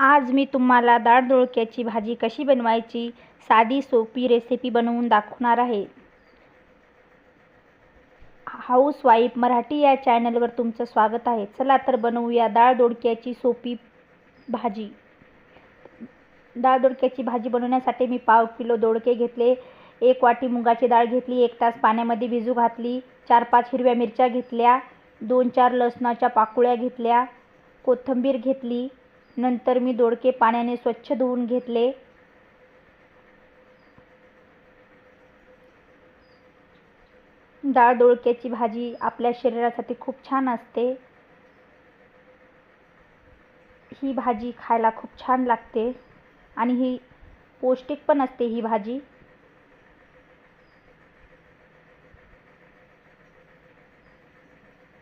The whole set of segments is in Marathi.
आज मी तुम्हाला डाळ दोळक्याची भाजी कशी बनवायची साधी सोपी रेसिपी बनवून दाखवणार आहे. हाऊसवाईफ मराठी या चॅनलवर तुमचं स्वागत आहे. चला तर बनवूया डाळ दोडक्याची सोपी भाजी. डाळ दोडक्याची भाजी बनवण्यासाठी मी पाव किलो दोडके घेतले एक वाटी मुगाची डाळ घेतली एक तास पाण्यामध्ये भिजू घातली चार पाच हिरव्या मिरच्या घेतल्या दोन चार लसणाच्या पाकुळ्या घेतल्या कोथिंबीर घेतली नंतर मी दोडके पाण्याने स्वच्छ धुवून घेतले. डाळ दोडक्याची भाजी आपल्या शरीरासाठी खूप छान असते. ही भाजी खायला खूप छान लागते आणि ही पौष्टिक पण असते ही भाजी.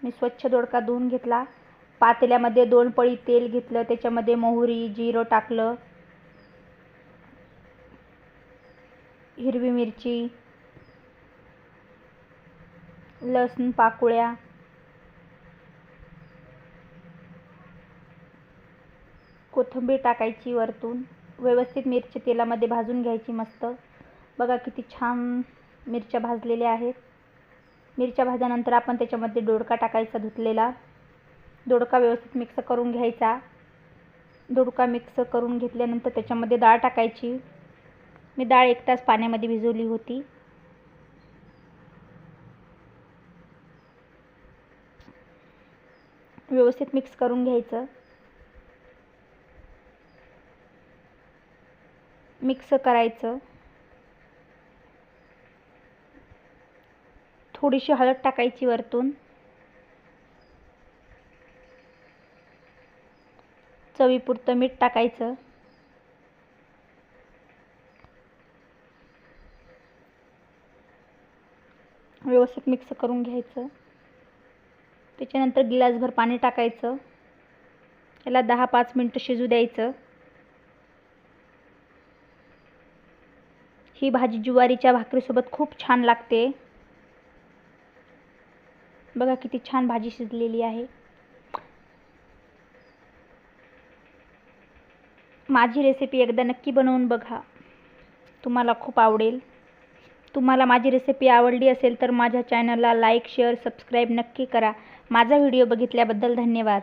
मी स्वच्छ दोडका धुवून घेतला. पातेल्यामध्ये दोन पळी तेल घेतलं त्याच्यामध्ये मोहरी जिरं टाकलं हिरवी मिरची लसूण पाकुळ्या कोथिंबीर टाकायची वरतून. व्यवस्थित मिरची तेलामध्ये भाजून घ्यायची मस्त. बघा किती छान मिरच्या भाजलेल्या आहेत. मिरच्या भाजल्यानंतर आपण त्याच्यामध्ये दोडका टाकायचा धुतलेला. दोडका व्यवस्थित मिक्स करून घ्यायचा. दोडका मिक्स करून घेतल्यानंतर त्याच्यामध्ये डाळ टाकायची. मी डाळ एक तास पाण्यामध्ये भिजवली होती. व्यवस्थित मिक्स करून घ्यायचं. मिक्स करायचं. थोडीशी हळद टाकायची वरतून. चवीपुरतं मीठ टाकायचं. व्यवस्थित मिक्स करून घ्यायचं. त्याच्यानंतर गिलासभर पाणी टाकायचं. याला दहा पाच मिनटं शिजू द्यायचं. ही भाजी ज्वारीच्या भाकरीसोबत खूप छान लागते. बघा किती छान भाजी शिजलेली आहे. माझी रेसिपी एकदा नक्की बनवून बघा. तुम्हाला खूप आवडेल. तुम्हाला माझी रेसिपी आवडली असेल तर माझ्या चॅनलला लाईक शेअर सबस्क्राईब नक्की करा. माझा व्हिडिओ बघितल्याबद्दल धन्यवाद.